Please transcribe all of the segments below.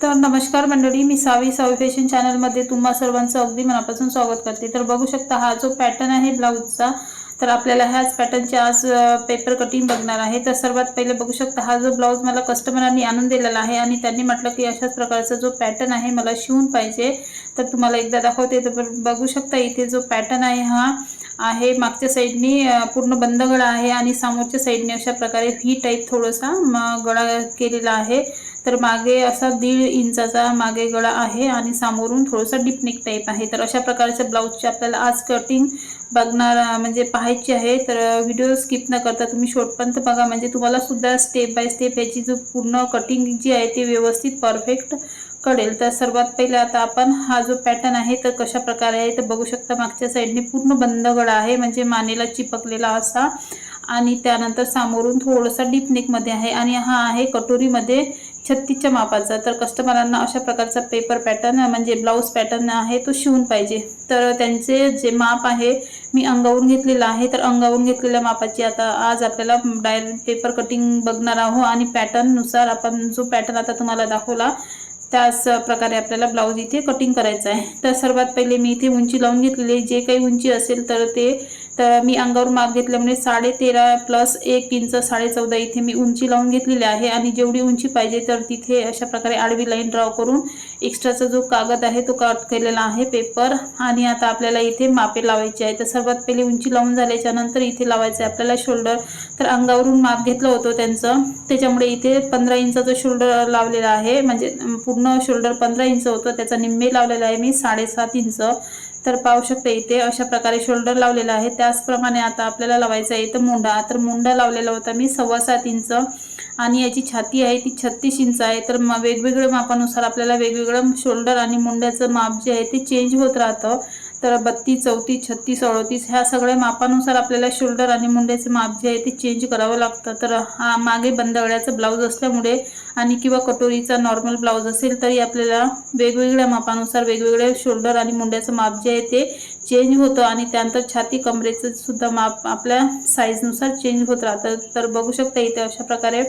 तर नमस्कार मंडळी मी सावी सावी फॅशन चॅनलमध्ये तुम्हा सर्वांचं अगदी मनापासून स्वागत करते. तर बघू शकता हा जो पॅटर्न आहे ब्लाऊजचा तर आपल्याला ह्याच पॅटर्नचे आज पेपर कटिंग बघणार आहे. तर सर्वात पहिले बघू शकता हा जो ब्लाऊज मला कस्टमरांनी आणून दिलेला आहे आणि त्यांनी म्हटलं की अशाच प्रकारचा जो पॅटर्न आहे मला शिवून पाहिजे. तर तुम्हाला एकदा दाखवते तर बघू शकता इथे जो पॅटर्न आहे हा आहे. मागच्या साईडनी पूर्ण बंद गळा आहे आणि समोरच्या साईडने अशा प्रकारे व्ही टाईप थोडासा गळा केलेला आहे. तर मागे असा दीड इंचाचा मागे गळा आहे आणि समोरून थोडासा डिपनेक टाईप आहे. तर अशा प्रकारच्या ब्लाऊजचे आपल्याला आज कटिंग बघणार म्हणजे पाहायची आहे. तर व्हिडिओ स्किप न करता तुम्ही शॉर्टपर्यंत बघा. म्हणजे तुम्हाला सुद्धा स्टेप बाय स्टेप याची जो पूर्ण कटिंग जी आहे ती व्यवस्थित परफेक्ट कळेल. तर सर्वात पहिले आता आपण हा जो पॅटर्न आहे तर कशा प्रकारे आहे तर बघू शकता मागच्या साईडने पूर्ण बंद गळा आहे म्हणजे मानेला चिपकलेला असा. आणि त्यानंतर सामोरून थोडासा डीपनेकमध्ये आहे. आणि हा आहे कटोरीमध्ये छत्तीसच्या मापाचा. तर कस्टमरांना अशा प्रकारचा पेपर पॅटर्न म्हणजे ब्लाऊज पॅटर्न आहे तो शिवून पाहिजे. तर त्यांचे जे माप आहे मी अंगावरून घेतलेलं आहे. तर अंगावरून घेतलेल्या मापाची आता आज आपल्याला डायरेक्ट पेपर कटिंग बघणार आहोत. आणि पॅटर्ननुसार आपण जो पॅटर्न आता तुम्हाला दाखवला त्याच प्रकारे आपल्याला ब्लाऊज इथे कटिंग करायचं आहे. तर सर्वात पहिले मी इथे उंची लावून घेतलेली जे काही उंची असेल तर ते तर मी अंगावर माप घेतल्यामुळे साडे तेरा प्लस एक इंच साडे चौदा इथे मी उंची लावून घेतलेली आहे आणि जेवढी उंची पाहिजे तर तिथे अशा प्रकारे आडवी लाईन ड्रॉ करून एक्स्ट्राचा जो कागद आहे तो कट केलेला आहे पेपर आणि आता आपल्याला इथे मापे लावायचे आहे तर सर्वात पहिले उंची लावून झाल्याच्यानंतर इथे लावायचं आहे आपल्याला शोल्डर तर अंगावरून माप घेतलं होतं त्यांचं. त्याच्यामुळे इथे पंधरा इंचाचं शोल्डर लावलेला आहे म्हणजे पूर्ण शोल्डर पंधरा इंच होतं त्याचा निम्मे लावलेला आहे मी साडेसात इंच. तर पाहू शकता इथे अशा प्रकारे शोल्डर लावलेला आहे. त्याचप्रमाणे आता आपल्याला लावायचं आहे इथं मुंडा. तर मुंडा लावलेला होता मी सव्वा सात इंच. आणि याची छाती आहे ती छत्तीस इंच आहे. तर वेगवेगळ्या मापानुसार आपल्याला वेगवेगळं शोल्डर आणि मुंड्याचं माप जे आहे ते चेंज होत राहतं. तर बत्तीस चौतीस छत्तीस अडतीस ह्या सगळ्या मापानुसार आपल्याला शोल्डर आणि मुंड्याचे माप जे आहे ते चेंज करावं लागतं. तर हा मागे बंदगळ्याचं ब्लाऊज असल्यामुळे आणि किंवा कटोरीचा नॉर्मल ब्लाऊज असेल तरी आपल्याला वेगवेगळ्या मापानुसार वेगवेगळे शोल्डर आणि मुंड्याचं माप जे आहे ते चेंज होतं आणि त्यानंतर छाती कमरेचं सुद्धा माप आपल्या साईजनुसार चेंज होत राहतं. तर बघू शकता इथे अशा प्रकारे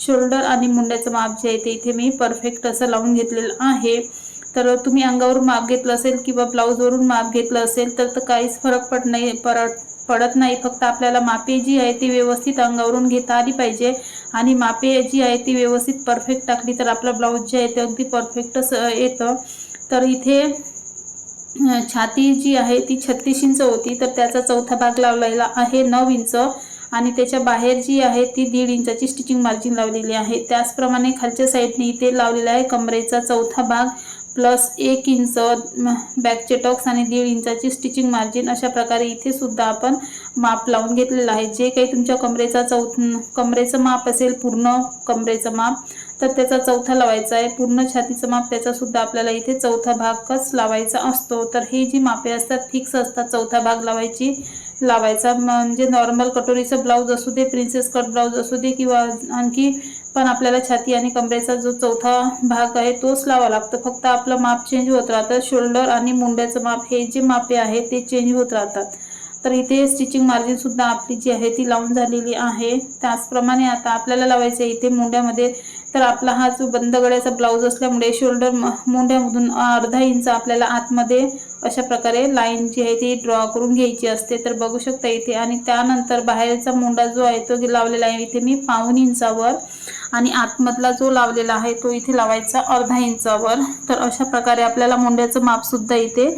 शोल्डर आणि मुंड्याचं माप जे आहे ते इथे मी परफेक्ट असं लावून घेतलेलं आहे. तर तुम्ही अंगावरून माप घेतलं असेल किंवा ब्लाऊजवरून माप घेतलं असेल तर काहीच फरक पड नाही परत पडत नाही. फक्त आपल्याला मापे जी आहे ती व्यवस्थित अंगावरून घेता आली पाहिजे. आणि मापे जी आहे ती व्यवस्थित परफेक्ट टाकली तर आपला ब्लाऊज जे आहे ते अगदी परफेक्टच येतं. तर इथे छाती जी आहे ती छत्तीस इंच होती तर त्याचा चौथा भाग लावलेला आहे नऊ इंच. आणि त्याच्या बाहेर जी आहे ती दीड इंचाची स्टिचिंग मार्जिन लावलेली आहे. त्याचप्रमाणे खालच्या साईडने इथे लावलेला आहे कमरेचा चौथा भाग. प्लस एक इंच बॅकचे टॉक्स आणि दीड इंचाची स्टिचिंग मार्जिन अशा प्रकारे इथे सुद्धा आपण माप लावून घेतलेलं आहे. जे काही तुमच्या कमरेचा चौथ कमरेचं माप असेल पूर्ण कमरेचं माप तर त्याचा चौथा लावायचा आहे. पूर्ण छातीचं माप त्याचा सुद्धा आपल्याला इथे चौथा भागच लावायचा असतो. तर हे जी मापे असतात फिक्स असतात चौथा भाग लावायची लावायचा. म्हणजे नॉर्मल कटोरीचं ब्लाऊज असू दे प्रिन्सेस कट ब्लाऊज असू दे किंवा आणखी पण आपल्याला छाती आणि कमरेचा जो चौथा भाग आहे तोच लावा लागतो. फक्त आपलं माप चेंज होत राहतं. शोल्डर आणि मुंड्याचं माप हे जे मापे आहे ते चेंज होत राहतात. तर इथे स्टिचिंग मार्जिनसुद्धा आपली जी आहे ती लावून झालेली आहे. त्याचप्रमाणे आता आपल्याला लावायचं आहे इथे मुंड्यामध्ये. तर आपला हा जो बंद गळ्याचा ब्लाऊज असल्यामुळे शोल्डर मुंड्यामधून अर्धा इंच आपल्याला आतमध्ये अशा प्रकारे लाईन जी आहे ती ड्रॉ करून घ्यायची असते. तर बघू शकता इथे. आणि त्यानंतर बाहेरचा मुंडा जो आहे तो लावलेला आहे. इथे मी पाऊन इंचावर आणि आतमधला जो लावलेला आहे तो इथे लावायचा अर्धा इंचावर. तर अशा प्रकारे आपल्याला मुंड्याचं मापसुद्धा इथे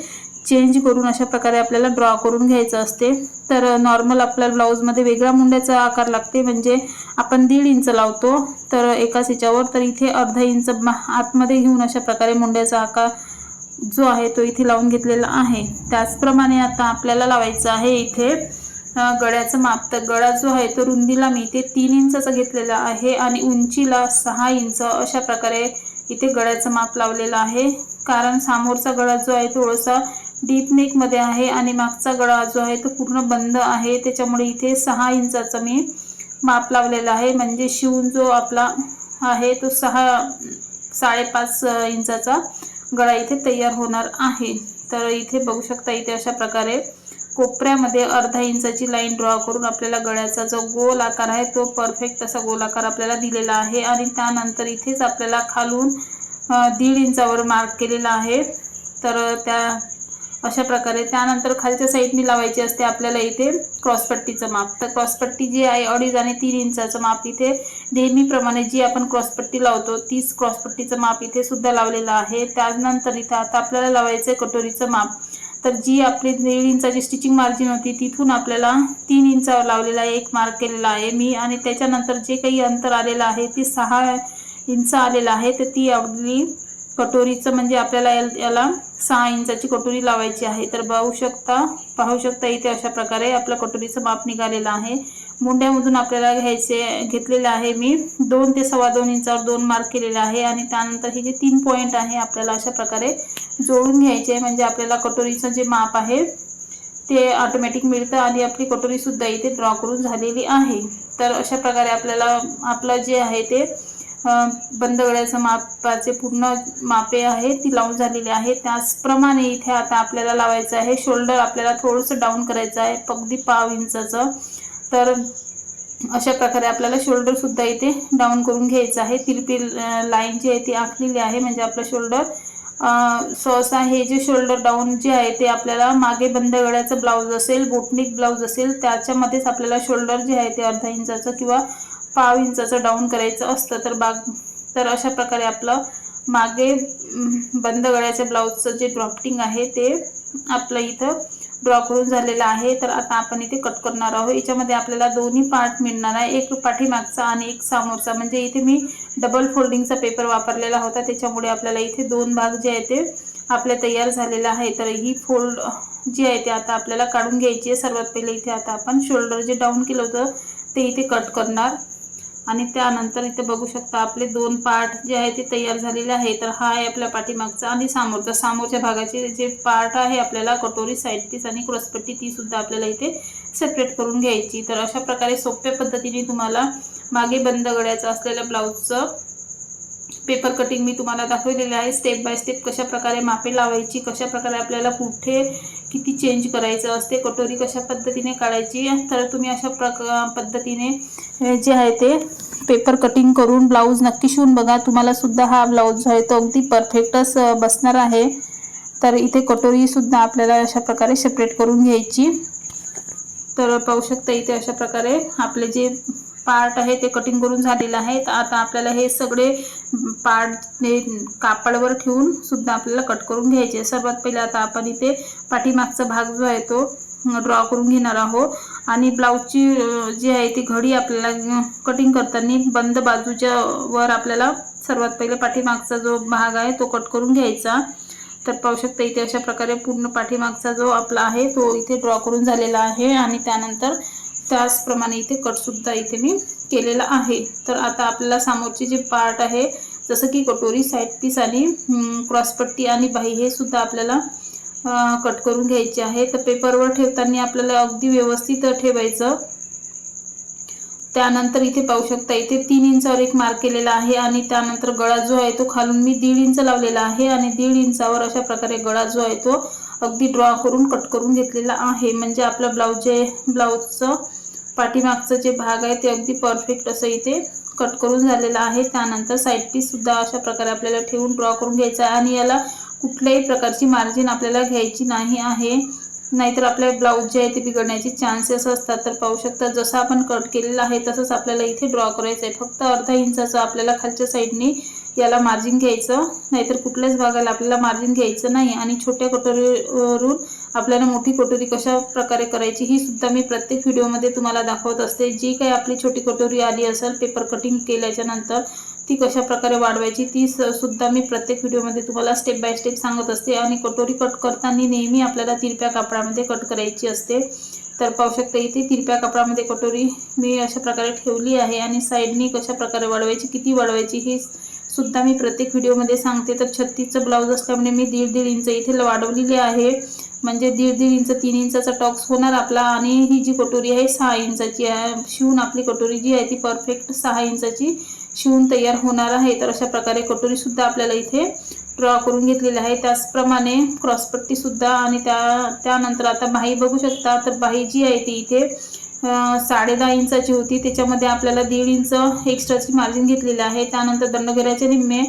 चेंज करून अशा प्रकारे आपल्याला ड्रॉ करून घ्यायचं असते. तर नॉर्मल आपल्या ब्लाऊजमध्ये वेगळा मुंड्याचा आकार लागते. म्हणजे आपण दीड इंच लावतो तर एकाच हिच्यावर तर इथे अर्धा इंच आतमध्ये घेऊन अशा प्रकारे मुंड्याचा आकार जो आहे तो इथे लावून घेतलेला आहे. त्याचप्रमाणे आता आपल्याला लावायचं आहे इथे गळ्याचं माप. तर गळा जो आहे तो रुंदीला मी इथे तीन इंचाचा घेतलेला आहे आणि उंचीला सहा इंच. अशा प्रकारे इथे गळ्याचं माप लावलेलं आहे. कारण समोरचा गळा जो आहे थोडासा डीप नेकमध्ये आहे आणि मागचा गळा जो आहे तो पूर्ण बंद आहे. त्याच्यामुळे इथे सहा इंचाचा मी माप लावलेला आहे. म्हणजे शिवून जो आपला आहे तो सहा साडेपाच इंचाचा. गळा इथे तयार होणार आहे. तर इथे बघू शकता इथे अशा प्रकारे कोपऱ्यामध्ये अर्धा इंचाची लाईन ड्रॉ करून आपल्याला गळ्याचा जो गोल आकार आहे तो परफेक्ट असा गोल आकार आपल्याला दिलेला आहे. आणि त्यानंतर इथेच आपल्याला खालून दीड इंचावर मार्क केलेला आहे. तर त्या अशा प्रकारे. त्यानंतर खालच्या साईडने लावायची असते आपल्याला इथे क्रॉसपट्टीचं माप. तर क्रॉसपट्टी जी आहे अडीच आणि तीन इंचाचं माप इथे नेहमीप्रमाणे जी आपण क्रॉसपट्टी लावतो तीच क्रॉसपट्टीचं माप इथे सुद्धा लावलेलं आहे. त्यानंतर इथं आता आपल्याला लावायचं आहे कटोरीचं माप. तर जी आपली दीड इंचाची स्टिचिंग मार्जिन होती तिथून आपल्याला तीन इंचावर लावलेला आहे एक मार्क केलेला आहे मी. आणि त्याच्यानंतर जे काही अंतर आलेलं आहे ती सहा इंच आलेलं आहे तर ती आपली कटोरीचं म्हणजे आपल्याला याला सहा इंचाची कटोरी लावायची आहे. तर पाहू शकता पाहू शकता इथे अशा प्रकारे आपलं कटोरीचं माप निघालेलं आहे. मुंड्यामधून आपल्याला घ्यायचे घेतलेलं आहे मी दोन ते सव्वा दोन इंचावर दोन मार्क केलेले आहे आणि त्यानंतर हे जे तीन पॉईंट आहे आपल्याला अशा प्रकारे जोडून घ्यायचे म्हणजे आपल्याला कटोरीचं जे माप आहे ते ऑटोमॅटिक मिळतं आणि आपली कटोरीसुद्धा इथे ड्रॉ करून झालेली आहे. तर अशा प्रकारे आपल्याला आपलं जे आहे ते बंद गळ्याचं मापाचे पूर्ण मापे आहे ती लावून झालेली आहे. त्याचप्रमाणे इथे आता आपल्याला लावायचं आहे शोल्डर आपल्याला थोडंसं डाऊन करायचं आहे अगदी पाव इंचाचं. तर अशा प्रकारे आपल्याला शोल्डरसुद्धा इथे डाऊन करून घ्यायचं आहे. तिरपी लाईन जी आहे ती आखलेली आहे म्हणजे आपलं शोल्डर सहसा हे जे शोल्डर डाऊन जे आहे ते आपल्याला मागे बंद गळ्याचं ब्लाऊज असेल बोटनिक ब्लाऊज असेल त्याच्यामध्येच आपल्याला शोल्डर जे आहे ते अर्धा इंचाचं किंवा पाव इंचाचं डाऊन करायचं असतं तर बाग तर अशा प्रकारे आपलं मागे बंद गळ्याच्या ब्लाऊजचं जे ड्रॉफ्टिंग आहे ते आपलं इथं ड्रॉ करून झालेलं आहे. तर आता आपण इथे कट करणार आहोत. याच्यामध्ये आपल्याला दोन्ही पार्ट मिळणार आहे. एक पाठीमागचा आणि एक समोरचा. म्हणजे इथे मी डबल फोल्डिंगचा पेपर वापरलेला होता. त्याच्यामुळे आपल्याला इथे दोन भाग जे आहे ते आपले तयार झालेले आहे. तर ही फोल्ड जी आहे ते आता आपल्याला काढून घ्यायची आहे. सर्वात पहिले इथे आता आपण शोल्डर जे डाऊन केलं होतं ते इथे कट करणार. आणि त्यानंतर इथे बघू शकता आपले दोन पार्ट जे आहे ते तयार झालेले आहे तर हा आहे आपल्या पाठीमागचा आणि समोरचा समोरच्या भागाचे जे पार्ट आहे आपल्याला कटोरी साईड पीस आणि क्रॉसपट्टी ती सुद्धा आपल्याला इथे सेपरेट करून घ्यायची. तर अशा प्रकारे सोप्या पद्धतीने तुम्हाला मागे बंद गळ्याचं असलेल्या ब्लाऊजचं पेपर कटिंग मी तुम्हाला दाखवलेले आहे. स्टेप बाय स्टेप कशा प्रकारे मापे लावायची कशा प्रकारे आपल्याला कुठे किती चेंज करायचं असते कटोरी कशा पद्धतीने काढायची तर तुम्ही अशा प्रक पद्धतीने जे आहे ते पेपर कटिंग करून ब्लाऊज नक्की शिवून बघा. तुम्हाला सुद्धा हा ब्लाऊज जो आहे तो अगदी परफेक्टच बसणार आहे. तर इथे कटोरीसुद्धा आपल्याला अशा प्रकारे सेपरेट करून घ्यायची. तर पाहू शकता इथे अशा प्रकारे आपले जे पार्ट आहे ते कटिंग करून झालेलं आहे. तर आता आपल्याला हे सगळे पार्ट हे ठेवून सुद्धा आपल्याला कट करून घ्यायचे सर्वात पहिले आता आपण इथे पाठीमागचा भाग जो आहे तो ड्रॉ करून घेणार आहोत. आणि ब्लाऊजची जी आहे ती घडी आपल्याला कटिंग करताना बंद बाजूच्या वर आपल्याला सर्वात पहिले पाठीमागचा जो भाग आहे तो कट करून घ्यायचा. तर पाहू शकता इथे अशा प्रकारे पूर्ण पाठीमागचा जो आपला आहे तो इथे ड्रॉ करून झालेला आहे. आणि त्यानंतर त्याचप्रमाणे इथे कटसुद्धा इथे मी केलेला आहे. तर आता आपल्याला समोरचे जे पार्ट आहे जसं की कटोरी साईड पीस आणि क्रॉसपट्टी आणि बाही हे सुद्धा आपल्याला कट करून घ्यायचे आहे. तर पेपरवर ठेवताना आपल्याला अगदी व्यवस्थित ठेवायचं. त्यानंतर इथे पाहू शकता इथे तीन इंचावर एक मार्क केलेला आहे आणि त्यानंतर गळा जो आहे तो खालून मी दीड इंच लावलेला आहे आणि दीड इंचावर अशा प्रकारे गळा जो आहे तो अगदी ड्रॉ करून कट करून घेतलेला आहे. म्हणजे आपलं ब्लाऊज जे ब्लाऊजचं पाठीमागचं जे भाग आहे ते अगदी परफेक्ट असं इथे कट करून झालेलं आहे. त्यानंतर साईड पीससुद्धा अशा प्रकारे आपल्याला ठेवून ड्रॉ करून घ्यायचा आहे आणि याला कुठल्याही प्रकारची मार्जिन आपल्याला घ्यायची नाही आहे. नाहीतर आपले ब्लाऊज जे आहे ते बिघडण्याचे चान्सेस असतात. तर पाहू शकता जसं आपण कट केलेलं आहे तसंच आपल्याला इथे ड्रॉ करायचं आहे फक्त अर्धा इंचाचं आपल्याला खालच्या साईडने याला मार्जिन घ्यायचं. नाहीतर कुठल्याच भागाला आपल्याला मार्जिन घ्यायचं नाही. आणि छोट्या कटोरीवरून आपल्याला मोठी कटोरी कशा प्रकारे करायची ही सुद्धा मी प्रत्येक व्हिडिओमध्ये तुम्हाला दाखवत असते. जी काही आपली छोटी कटोरी आली असेल पेपर कटिंग केल्याच्यानंतर ती कशा प्रकारे वाढवायची ती स- सुद्धा मी प्रत्येक व्हिडिओमध्ये तुम्हाला स्टेप बाय स्टेप सांगत असते आणि कटोरी कट करताना नेहमी आपल्याला तिरप्या कापडामध्ये कट करायची असते. तर पाहू शकता इथे तिरप्या कापडामध्ये कटोरी मी अशा प्रकारे ठेवली आहे आणि साईडनी कशा प्रकारे वाढवायची किती वाढवायची ही सुद्धा मी प्रत्येक व्हिडिओमध्ये सांगते. तर छत्तीसचं ब्लाऊज असल्यामुळे मी दीड दीड इंच इथे वाढवलेली आहे. म्हणजे दीड दीड इंच तीन इंचाचा टॉक्स होणार आपला आणि ही जी कटोरी आहे सहा इंचाची आहे. शिवून आपली कटोरी जी आहे ती परफेक्ट सहा इंचाची शिवून तयार होणार आहे. तर अशा प्रकारे कटोरीसुद्धा आपल्याला इथे ड्रॉ करून घेतलेली आहे. त्याचप्रमाणे क्रॉसपट्टीसुद्धा आणि त्या त्यानंतर आता बाही बघू शकता. तर बाही जी आहे ती इथे साडेदहा साडे दहा इंचाची होती. त्याच्यामध्ये आपल्याला दीड इंच एक्स्ट्राची मार्जिन घेतलेली आहे. त्यानंतर दंडगऱ्याचे निम्मे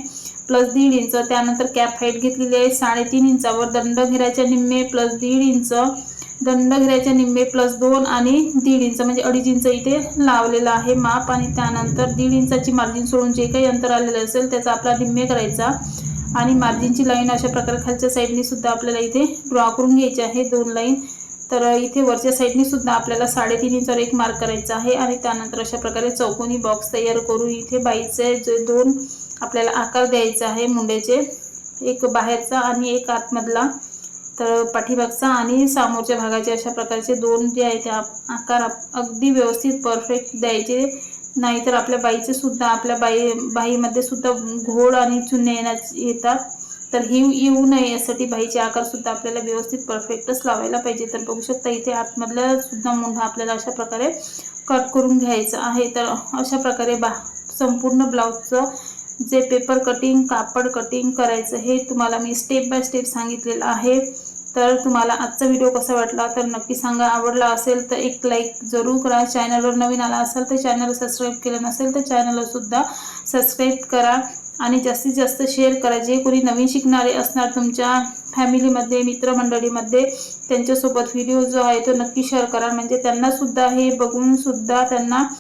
प्लस दीड इंच. त्यानंतर कॅप हाईट घेतलेली आहे. साडेतीन इंचावर दंडघेऱ्याच्या निम्मे प्लस दीड इंच दंड निम्मे प्लस दोन आणि दीड इंच म्हणजे अडीच इंच इथे लावलेलं आहे माप आणि त्यानंतर दीड इंचाची मार्जिन सोडून जे काही अंतर आलेलं असेल त्याचा आपला निम्मे करायचा. आणि मार्जिनची लाईन अशा प्रकारे खालच्या साईडने सुद्धा आपल्याला इथे ड्रॉ करून घ्यायची आहे दोन लाईन तर इथे वरच्या साईडने सुद्धा आपल्याला साडेतीन इंचावर एक मार्क करायचा आहे आणि त्यानंतर अशा प्रकारे चौकोनी बॉक्स तयार करून इथे बाईचे जे दोन आपल्याला आकार द्यायचा आहे मुंड्याचे एक बाहेरचा आणि एक आतमधला. तर पाठीभागचा आणि समोरच्या भागाचे अशा प्रकारचे दोन जे आहे ते आप- आकार अगदी व्यवस्थित परफेक्ट द्यायचे. नाहीतर आपल्या बाईचे सुद्धा आपल्या बाई बाईमध्ये सुद्धा घोड आणि चुन्ने येण्यास येतात. तर ही येऊ नये यासाठी बाईचे आकार सुद्धा आपल्याला व्यवस्थित परफेक्टच लावायला पाहिजे. तर बघू शकता इथे आतमधला सुद्धा मुंढा आपल्याला अशा प्रकारे कट करून घ्यायचा आहे. तर अशा प्रकारे बा संपूर्ण ब्लाऊजचं जे पेपर कटिंग कापड कटिंग करायचं हे तुम्हाला मी स्टेप बाय स्टेप सांगितलेलं आहे. तर तुम्हाला आजचा व्हिडिओ कसा वाटला तर नक्की सांगा. आवडला असेल तर एक लाईक जरूर करा. चॅनलवर नवीन आला असाल तर चॅनल सबस्क्राईब केलं नसेल तर चॅनलसुद्धा सबस्क्राईब करा. आणि जास्तीत जास्त शेअर करा. जे कोणी नवीन शिकणारे असणार तुमच्या फॅमिलीमध्ये मित्रमंडळीमध्ये त्यांच्यासोबत व्हिडिओ जो आहे तो नक्की शेअर करा. म्हणजे त्यांनासुद्धा हे बघूनसुद्धा त्यांना